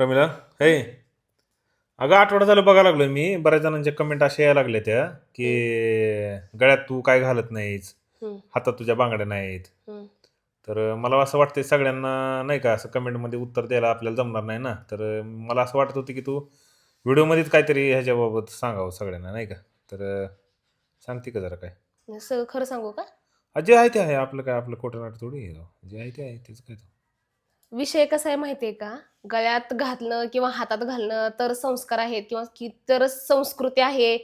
प्रमिला हे अगं आठवडा झालं बघायला लागलोय मी. बऱ्याच जणांच्या कमेंट अशा यायला लागल्या त्या की गळ्यात तू काय घालत नाहीस हातात तुझ्या बांगड्या नाहीत. तर मला असं वाटतंय सगळ्यांना नाही का असं कमेंटमध्ये उत्तर द्यायला आपल्याला जमणार नाही ना. तर मला असं वाटत होतं की तू व्हिडिओमध्येच काहीतरी ह्याच्याबाबत सांगावं सगळ्यांना नाही का? तर सांगते का जरा काय? असं खरं सांगू का? जे आहे ते आहे आपलं काय आपलं खोटं नाट थोडी. जे आहे ते आहे तेच काय विषय कसा आहे माहितीये का? गळ्यात घातलं किंवा हातात घालणं तर संस्कार आहेत किंवा की तरच संस्कृती आहे.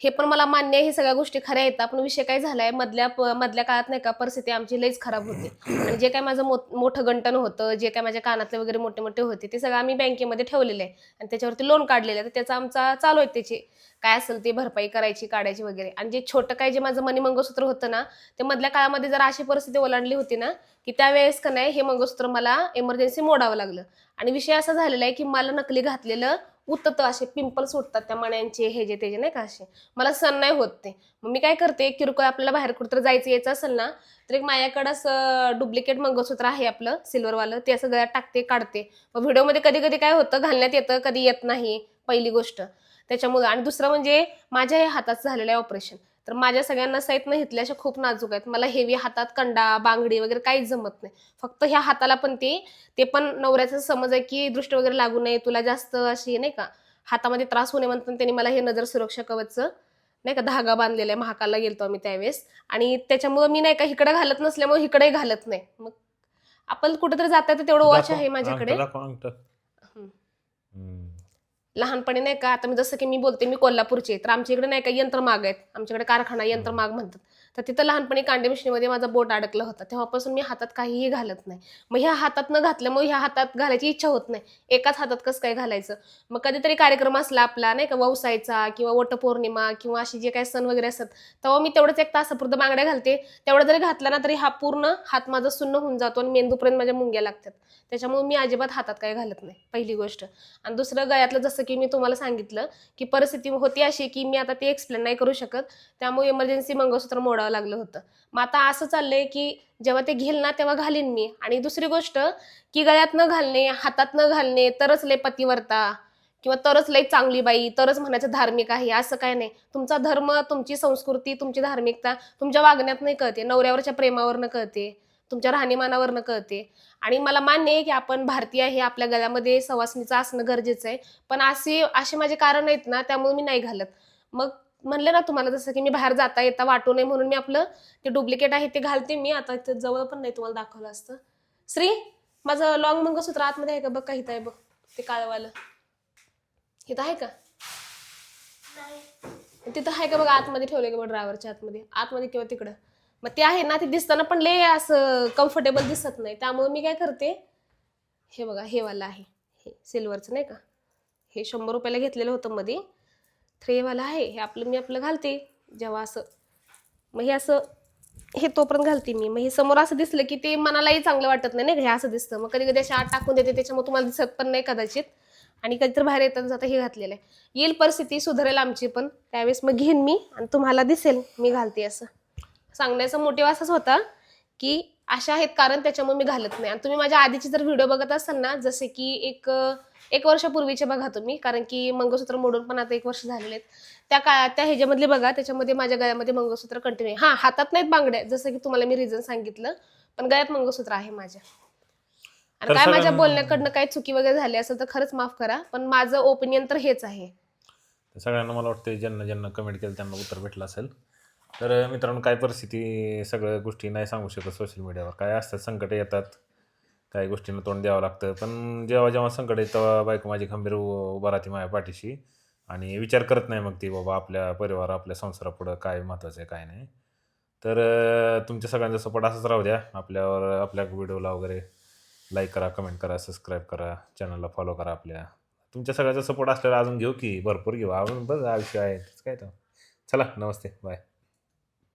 हे पण मला मान्य आहे हे सगळ्या गोष्टी खऱ्या आहेत पण विषय काय झालाय मधल्या मधल्या काळात नाही का परिस्थिती आमची लईच खराब होती. आणि जे काय माझं मोठं गंटन होतं जे काय माझ्या कानातले वगैरे मोठे मोठे होते ते सगळं आम्ही बँकेमध्ये ठेवलेलं आहे. आणि त्याच्यावरती लोन काढलेलं आहे तर त्याचा आमचा चालू आहे त्याची. काय असेल ते भरपाई करायची काढायची वगैरे. आणि जे छोटं काय जे माझं मनी मंगळसूत्र होतं ना ते मधल्या काळामध्ये जर अशी परिस्थिती ओलांडली होती ना की त्यावेळेस का नाही हे मंगळसूत्र मला इमर्जन्सी मोडावं लागलं. आणि विषय असा झालेला आहे की मला नकली घातलेलं उततं असे पिंपल्स उठतात त्या मण्यांचे हे जे ते जे नाही का असे. मला सण नाही होत ते. मग मी काय करते किरकोळ आपल्याला बाहेर कुठं जायचं यायचं असेल ना तर एक माझ्याकडं असं डुप्लिकेट मंगळसूत्र आहे आपलं सिल्वरवालं ते असं गळ्यात टाकते काढते. मग व्हिडिओमध्ये कधी कधी काय होतं घालण्यात येतं कधी येत नाही पहिली गोष्ट. त्याच्यामुळं आणि दुसरं म्हणजे माझ्या हे हाताचं झालेलं आहे ऑपरेशन तर माझ्या सगळ्यांना साईतनं हिथल्या अशा खूप नाजूक आहेत. मला हेवी हातात कंडा बांगडी वगैरे काहीच जमत नाही. फक्त ह्या हाताला पण ते ते पण नवऱ्याचा समज आहे की दृष्टी वगैरे लागू नये तुला जास्त अशी नाही का हातामध्ये त्रास होणे म्हणतात त्यांनी मला हे नजर सुरक्षा कवचचं नाही का धागा बांधलेला आहे. महाकालला गेलतो आम्ही त्यावेळेस. आणि त्याच्यामुळं मी नाही का इकडे घालत नसल्यामुळे इकडेही घालत नाही. मग आपण कुठेतरी जाता तर तेवढं वॉच आहे माझ्याकडे. लहानपणी नाही का आता मी जसं की मी बोलते मी कोल्हापूरची तर आमच्या इकडे नाही का यंत्रमाग आहेत. आमच्याकडे कारखाना यंत्रमाग म्हणतात. तर तिथं लहानपणी कांडे मिशनीमध्ये माझा बोट अडकलं होता. तेव्हापासून मी हातात काहीही घालत नाही. मग ह्या हातात न घातल्यामुळे ह्या हातात घालायची इच्छा होत नाही. एकाच हातात कसं काय घालायचं? मग कधीतरी कार्यक्रम असला आपला नाही का व्यवसायचा किंवा वटपौर्णिमा किंवा अशी जे काही सण वगैरे असतात तेव्हा मी तेवढंच एक तासापुरतं बांगड्या घालते. तेवढं जरी घातला ना तरी हा पूर्ण हात माझा सुन्न होऊन जातो आणि मेंदूपर्यंत माझ्या मुंग्या लागतात. त्याच्यामुळे मी अजिबात हातात काय घालत नाही पहिली गोष्ट. आणि दुसरं गळ्यातलं जसं की मी तुम्हाला सांगितलं की परिस्थिती होती अशी की मी आता ते एक्सप्लेन नाही करू शकत. त्यामुळे इमर्जन्सी मंगळसूत्र मोडावं लागलं होतं. मग आता असं चाललंय की जेव्हा ते घेईल ना तेव्हा घालीन मी. आणि दुसरी गोष्ट की गळ्यात न घालणे हातात न घालणे तरच लय पतिवर्ता किंवा तरच लय चांगली बाई तरच म्हणायचं धार्मिक आहे असं काय नाही. तुमचा धर्म तुमची संस्कृती तुमची धार्मिकता तुमच्या वागण्यात नाही कळते नवऱ्यावरच्या प्रेमावरनं कळते. तुमच्या राहणीमानावरनं कळते. आणि मला मान्य आहे की आपण भारतीय आहे आपल्या गळ्यामध्ये सवासणीचं असणं गरजेचं आहे. पण असे असे माझे कारण आहेत ना त्यामुळे मी नाही घालत. मग म्हणलं ना तुम्हाला जसं की मी बाहेर जाता येता वाटू नये म्हणून मी आपलं ते डुप्लिकेट आहे ते घालते मी. आता इथं जवळ पण नाही तुम्हाला दाखवलं असतं. श्री माझं लॉंग मंगळसूत्र आतमध्ये आहे का? बघ काही आहे बघ. ते काळवालं. इथं आहे का? तिथं आहे का बघ? आतमध्ये ठेवलंय का बघ ड्रायव्हरच्या आतमध्ये? आतमध्ये किंवा तिकडं? मग ते आहे ना ते दिसताना पण लय असं कम्फर्टेबल दिसत नाही. त्यामुळे मी काय करते हे बघा हे वाला आहे. हे सिल्वरचं नाही का? हे शंभर रुपयाला घेतलेलं होतं मध्ये थ्रेवाला आहे हे आपलं मी आपलं घालते. जेव्हा असं मग हे असं हे तोपर्यंत घालते मी. मग हे समोर असं दिसलं की ते मनालाही चांगलं वाटत नाही नाही हे असं दिसतं. मग कधी कधी अशा आत टाकून देते त्याच्यामुळे तुम्हाला दिसत पण नाही कदाचित. आणि कधीतरी बाहेर येताना जाता हे घातलेलं आहे. येईल परिस्थिती सुधारेल आमची पण. त्यावेळेस मग घेईन मी आणि तुम्हाला दिसेल. मी घालते असं. सांगण्याचा मोटिव्ह असाच होता की अशा आहेत कारण त्याच्यामुळे मी घालत नाही. आणि तुम्ही माझ्या आधीचे जर व्हिडिओ बघत असाल ना जसे की एक एक वर्षापूर्वीचे बघा तुम्ही कारण की मंगळसूत्र मोडून पण आता एक वर्ष झालेले आहेत. त्या काळात त्या ह्याच्यामधले बघा त्याच्यामध्ये माझ्या गळ्यामध्ये मंगळसूत्र कंटिन्यू हा हातात नाहीत बांगड्या जसं की तुम्हाला मी रिझन सांगितलं पण गळ्यात मंगळसूत्र आहे माझ्या. आणि काय माझ्या बोलण्याकडनं काही चुकी वगैरे झाली असेल तर खरंच माफ करा पण माझं ओपिनियन तर हेच आहे. तर सगळ्यांना मला वाटतं ज्यांना ज्यांना कमेंट केलं त्यांना उत्तर भेटलं असेल. तर मित्रांनो काय परिस्थिती सगळ्या गोष्टी नाही सांगू शकत सोशल मीडियावर काय असतात? संकट येतात. काही गोष्टींना तोंड द्यावं लागतं. पण जेव्हा जेव्हा संकट येतं तेव्हा बायको माझी खंबीर उभा राहते माझ्या पाठीशी. आणि विचार करत नाही मग ती बाबा आपल्या परिवार आपल्या संसारापुढं काय महत्त्वाचं आहे काय नाही? तर तुमच्या सगळ्यांचा सपोर्ट असंच राहू द्या. आपल्यावर आपल्या व्हिडिओला वगैरे लाईक करा कमेंट करा सबस्क्राईब करा चॅनलला फॉलो करा आपल्या. तुमच्या सगळ्याचा सपोर्ट असल्यावर अजून घेऊ की? भरपूर घेऊ. अजून बघ आयुष्य आहे. काय तर. चला नमस्ते. बाय